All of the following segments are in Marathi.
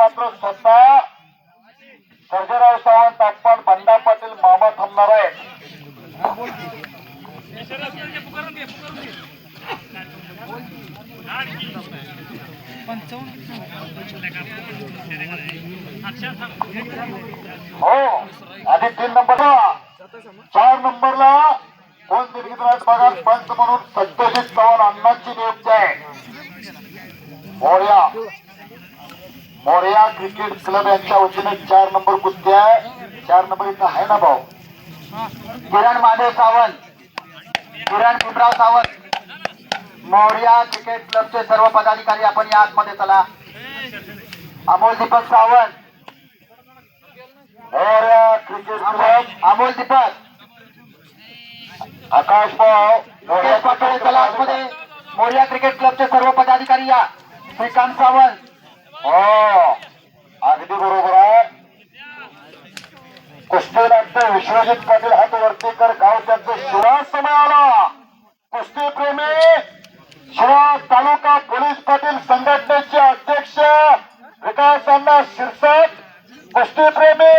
मात्र स्वतः सर्जेराव सावंत आपण बंडा पाटील मामा थांबणार आहे हो आधी तीन नंबरला चार नंबरला कोण निर्मित भागात पंच म्हणून सत्यजित चव्हाण अण्णांची नियुक्ती आहे. मोर्या क्रिकेट क्लब यांच्या वतीने चार नंबर कुस्ती आहे. चार नंबर इथं आहे ना भाऊ? किरण महादेव सावंत. किरण भीमराव सावंत. मौर्या क्रिकेट क्लबचे सर्व पदाधिकारी आपण या आतमध्ये चला. Amol Deepak Sawant. Morya cricket club. Amol Deepak. Akash भाऊ. चला आतमध्ये. मोर्या क्रिकेट क्लबचे सर्व पदाधिकारी या. श्रीकांत सावंत. अगदी बरोबर आहे. कुस्ती लागते विश्वजित पाटील हात वरती कर गाव त्यांचं शिवास समय आला कुस्ती प्रेमी शिवास तालुका पोलीस पाटील संघटनेचे अध्यक्ष विकास अण्णा शिरसाट. कुस्ती प्रेमी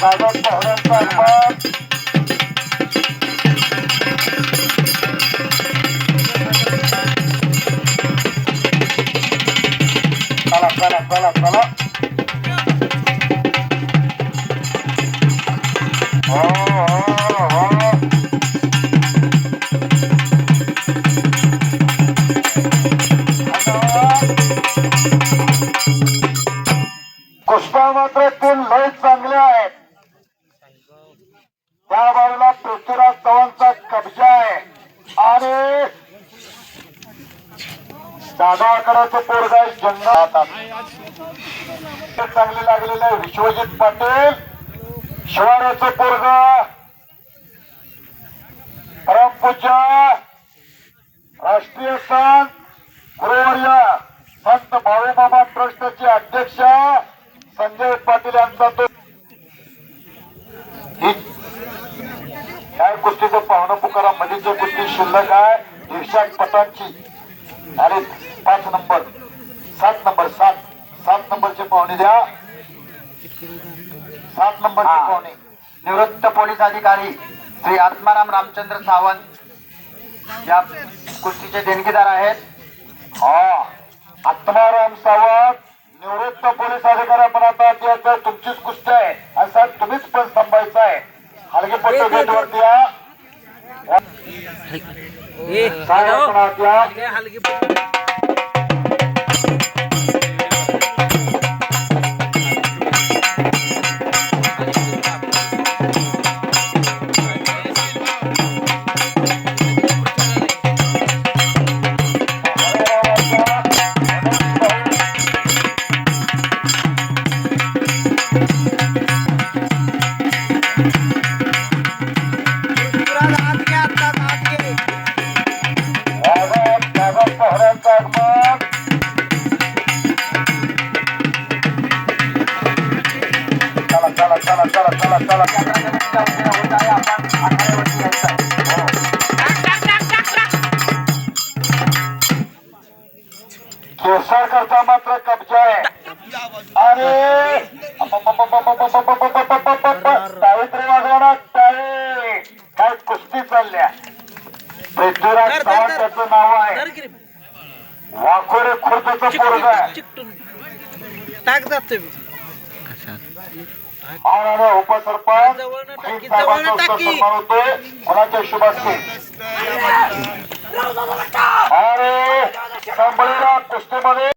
कागद पाहुण्यांचा चला चला चला चला हो हो हो पुष्पा मात्र तीन लय चांगले आहेत. त्या बाजूला पृथ्वीराज चव्हाणचा कब्जा आहे. आणि दादाकडाचं पोरगा जंगलात. चांगले लागलेले आहे विश्वजित पाटील. शिवाऱ्याचं पोरग परमपूजा राष्ट्रीय संत गुरुवर्य संत भावेबाबा ट्रस्टचे अध्यक्ष संजय पाटील यांचा तो ही- कुस्तीचं पाहुणं पुकारा. मधीची कुस्ती शिल्लक आहे इर्षाद पटांची आणि पाच नंबर. सात नंबर सात. सात नंबरचे पाहुणे द्या. सात नंबरचे. पाहुणे. निवृत्त पोलीस अधिकारी श्री आत्माराम रामचंद्र सावंत. या कुस्तीचे देणगीदार आहेत. हा. आत्माराम सावंत निवृत्त पोलीस अधिकारी पण आता ती आता तुमचीच कुस्ती आहे. आणि साहेब तुम्हीच पण थांबायचं आहे. हलगे पट्ट गेट वरती या. साहेब केसरकरचा मात्र कब्जा आहे. अरे! सावित्री वाजवणार टाळे काय कुस्ती चालल्या? पृथ्वीराज चव्हाण त्याचं नाव आहे. वाकोरे खुर्दचं पोरग आहे. टाक जात माननीय उपसरपंच होतोय कोणाच्या शुभास्ते अरे संभळीला कुस्तीमध्ये